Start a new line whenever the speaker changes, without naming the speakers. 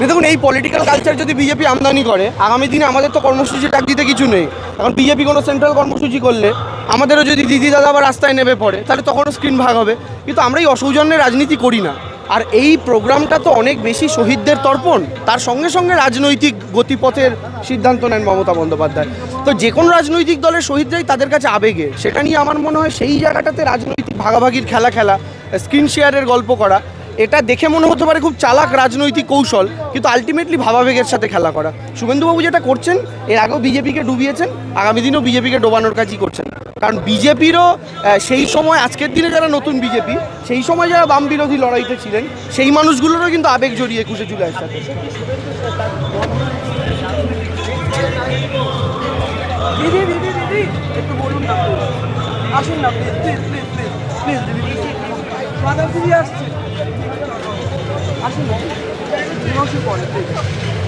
দেখুন, এই political culture যদি বিজেপি আমদানি করে, আগামী দিনে আমাদের তো কর্মসূচি ডাক দিতে কিছু নেই। এখন বিজেপি কোনো সেন্ট্রাল কর্মসূচি করলে আমাদেরও যদি দিদি দাদা বা রাস্তায় নেমে পড়ে, তাহলে তখনও স্ক্রিন ভাগ হবে। কিন্তু আমরা এই অসৌজন্যের রাজনীতি করি না। আর এই প্রোগ্রামটা তো অনেক বেশি শহীদদের তর্পণ। তার সঙ্গে সঙ্গে রাজনৈতিক গতিপথের সিদ্ধান্ত নেন মমতা বন্দ্যোপাধ্যায়। তো যে কোনো রাজনৈতিক দলের শহীদরাই তাদের কাছে আবেগে। সেটা নিয়ে আমার মনে হয় সেই জায়গাটাতে রাজনৈতিক ভাগাভাগির খেলা খেলা স্ক্রিন শেয়ারের গল্প করা এটা দেখে মনে হতে পারে খুব চালাক রাজনৈতিক কৌশল কিন্তু আলটিমেটলি ভাবাবেগের সাথে খেলা করা শুভেন্দুবাবু যেটা করছেন এর আগেও বিজেপিকে ডুবিয়েছেন আগামী দিনেও বিজেপিকে ডোবানোর কাজই করছেন কারণ বিজেপিরও সেই সময় আজকের দিনে যারা নতুন বিজেপি সেই সময় যারা বাম বিরোধী লড়াইতে ছিলেন সেই মানুষগুলোরও কিন্তু আবেগ জড়িয়ে একুশে জুলাইয়ের সাথে
আসুন না প্লিজ প্লিজ প্লিজ প্লিজ দিদি মাদার দিদি আসছে আসুন না দিবসের পরে প্লিজ